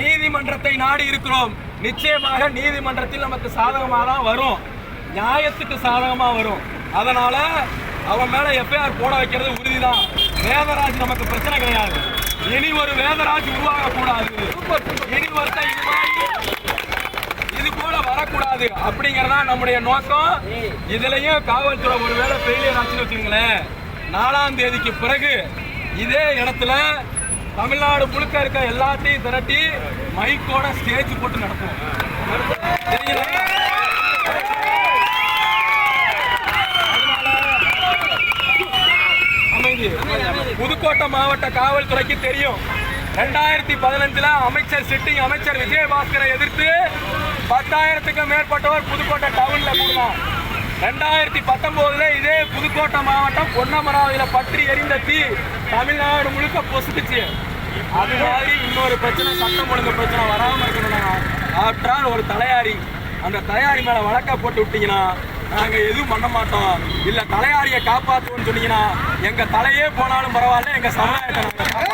நீதிமன்றத்தை நாடி இருக்கிறோம். நிச்சயமாக நீதிமன்றத்தில் நமக்கு சாதகமாக தான் வரும். நியாயத்துக்கு சாதகமாக வரும். அதனால அவன் மேலே எஃப்ஐஆர் போட வைக்கிறது உறுதிதான். வேதராஜ் நமக்கு பிரச்சனை கிடையாது. இனி ஒரு வேதராஜ் உருவாகக்கூடாது. இனி ஒருத்தன் இது மாதிரி இது போல வரக்கூடாது அப்படிங்கிறதா நம்முடைய நோக்கம். இதுலயும் காவல்துறை ஒருவேளை ஃபெயிலியர் ஆச்சுன்னு வச்சுங்களேன் நாலாம் தேதிக்கு பிறகு இதே இடத்துல தமிழ்நாடு முழுக்க இருக்க எல்லாத்தையும் திரட்டி மைக்கோட ஸ்டேஜ் போட்டு நடத்துவோம். புதுக்கோட்டை மாவட்ட காவல்துறைக்கு தெரியும். ரெண்டாயிரத்தி பதினஞ்சுல அமைச்சர் சிட்டிங் அமைச்சர் விஜயபாஸ்கரை எதிர்த்து பத்தாயிரத்துக்கும் மேற்பட்டவர் புதுக்கோட்டை டவுன்ல கூடலாம் ரெண்டாயிரத்தி பத்தொன்பதுல இதே புதுக்கோட்டை மாவட்டம் பொன்னமராவதியில பற்றி எரிந்த தீ தமிழ்நாடு முழுக்க பொசுக்குச்சு அது மாதிரி இன்னொரு பிரச்சனை சட்டம் ஒழுங்கு பிரச்சனை வராமல் இருக்கணும் ஆற்றால் ஒரு தலையாரி அந்த தலையாரி மேலே வழக்கா போட்டு விட்டீங்கன்னா நாங்கள் எதுவும் பண்ண மாட்டோம் இல்லை தலையாரியை காப்பாற்றுவோன்னு சொன்னீங்கன்னா எங்கள் தலையே போனாலும் பரவாயில்ல எங்கள் சமுதாயத்தை நாங்கள்